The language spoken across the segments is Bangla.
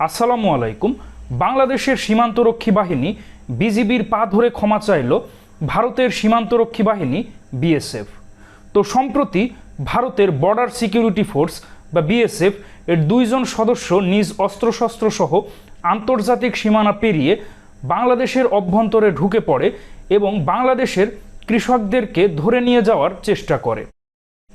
আসসালামু আলাইকুম। বাংলাদেশের সীমান্তরক্ষী বাহিনী বিজিবির পা ধরে ক্ষমা চাইল ভারতের সীমান্তরক্ষী বাহিনী বিএসএফ। তো সম্প্রতি ভারতের বর্ডার সিকিউরিটি ফোর্স বা বিএসএফ এর দুইজন সদস্য নিজ অস্ত্রশস্ত্র সহ আন্তর্জাতিক সীমানা পেরিয়ে বাংলাদেশের অভ্যন্তরে ঢুকে পড়ে এবং বাংলাদেশের কৃষকদেরকে ধরে নিয়ে যাওয়ার চেষ্টা করে।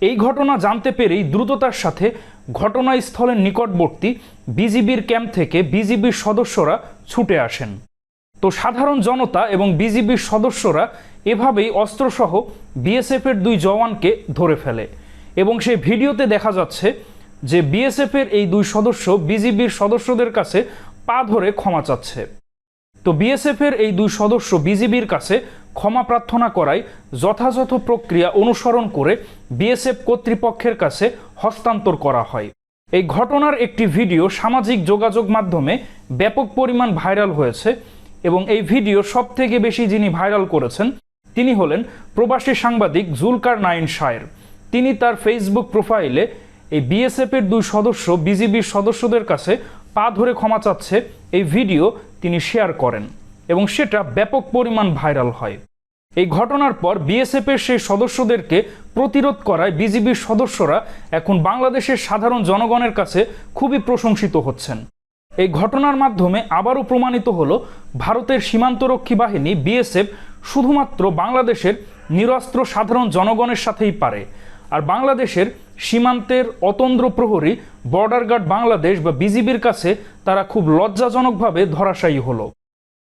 এই ঘটনা জানতে পেরেই দ্রুততার সাথে ঘটনাস্থলের নিকটবর্তী বিজিবির ক্যাম্প থেকে বিজিবির সদস্যরা ছুটে আসেন। তো সাধারণ জনতা এবং বিজিবির সদস্যরা এভাবেই অস্ত্রসহ বিএসএফের দুই জওয়ানকে ধরে ফেলে এবং সেই ভিডিওতে দেখা যাচ্ছে যে বিএসএফের এই দুই সদস্য বিজিবির সদস্যদের কাছে পা ধরে ক্ষমা চাচ্ছে। তো বিএসএফের এই দুই সদস্য বিজিবির কাছে ক্ষমা প্রার্থনা করায় যথাযথ প্রক্রিয়া অনুসরণ করে বিএসএফ কর্তৃপক্ষের কাছে হস্তান্তর করা হয়। এই ঘটনার একটি ভিডিও সামাজিক যোগাযোগ মাধ্যমে ব্যাপক পরিমাণ ভাইরাল হয়েছে এবং এই ভিডিও সব থেকে বেশি যিনি ভাইরাল করেছেন, তিনি হলেন প্রবাসী সাংবাদিক জুলকার নাইন শায়ের। তিনি তার ফেসবুক প্রোফাইলে এই বিএসএফ এর দুই সদস্য বিজিবির সদস্যদের কাছে পা ধরে ক্ষমা চাচ্ছে এই ভিডিও তিনি শেয়ার করেন এবং সেটা ব্যাপক পরিমাণ ভাইরাল হয়। এই ঘটনার পর বিএসএফ এর সেই সদস্যদেরকে প্রতিরোধ করায় বিজিবির সদস্যরা এখন বাংলাদেশের সাধারণ জনগণের কাছে খুবই প্রশংসিত হচ্ছেন। এই ঘটনার মাধ্যমে আবারও প্রমাণিত হলো, ভারতের সীমান্তরক্ষী বাহিনী বিএসএফ শুধুমাত্র বাংলাদেশের নিরস্ত্র সাধারণ জনগণের সাথেই পারে। আর বাংলাদেশের সীমান্তের অতন্দ্র প্রহরী বর্ডার গার্ড বাংলাদেশ বা বিজিবির কাছে তারা খুব লজ্জাজনকভাবে ধরাশায়ী হলো।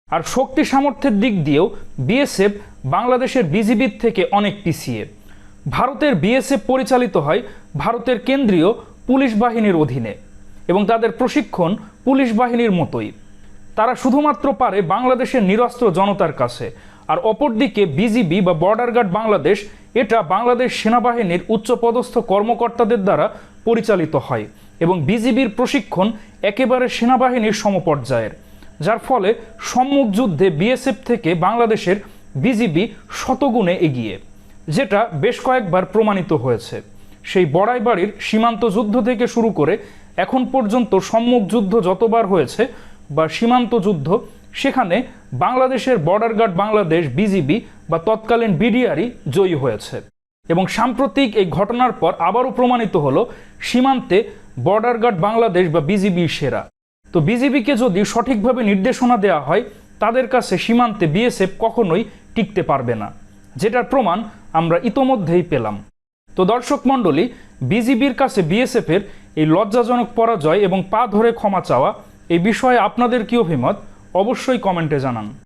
আর শক্তি সামর্থ্যের দিক দিয়েও বিএসএফ বাংলাদেশের বিজিবির থেকে অনেক পিছিয়ে। ভারতের বিএসএফ পরিচালিত হয় ভারতের কেন্দ্রীয় পুলিশ বাহিনীর অধীনে এবং তাদের প্রশিক্ষণ পুলিশ বাহিনীর মতোই। তারা শুধুমাত্র পারে বাংলাদেশের নিরস্ত্র জনতার কাছে। আর অপরদিকে বিজিবি বা বর্ডার গার্ড বাংলাদেশ, এটা বাংলাদেশ সেনাবাহিনীর উচ্চপদস্থ কর্মকর্তাদের দ্বারা পরিচালিত হয় এবং বিজিবির প্রশিক্ষণ একেবারে সেনাবাহিনীর সমপর্যায়ের, যার ফলে সম্মুখ যুদ্ধে বিএসএফ থেকে বাংলাদেশের বিজিবি শতগুণে এগিয়ে, যেটা বেশ কয়েকবার প্রমাণিত হয়েছে। সেই বড়াইবাড়ির সীমান্ত যুদ্ধ থেকে শুরু করে এখন পর্যন্ত সম্মুখ যুদ্ধ যতবার হয়েছে বা সীমান্ত যুদ্ধ সেখানে বাংলাদেশের বর্ডার গার্ড বাংলাদেশ বিজিবি বা তৎকালীন বিডিআরই জয়ী হয়েছে। এবং সাম্প্রতিক এই ঘটনার পর আবারও প্রমাণিত হলো সীমান্তে বর্ডার গার্ড বাংলাদেশ বা বিজিবি সেরা। তো বিজিবিকে যদি সঠিকভাবে নির্দেশনা দেওয়া হয়, তাদের কাছে সীমান্তে বিএসএফ কখনোই টিকতে পারবে না। যেটার প্রমাণ আমরা ইতোমধ্যেই পেলাম। তো দর্শক মণ্ডলী বিজিবির কাছে বিএসএফের এই লজ্জাজনক পরাজয় এবং পা ধরে ক্ষমা চাওয়া এই বিষয়ে আপনাদের কি অভিমত? অবশ্যই কমেন্টে জানান।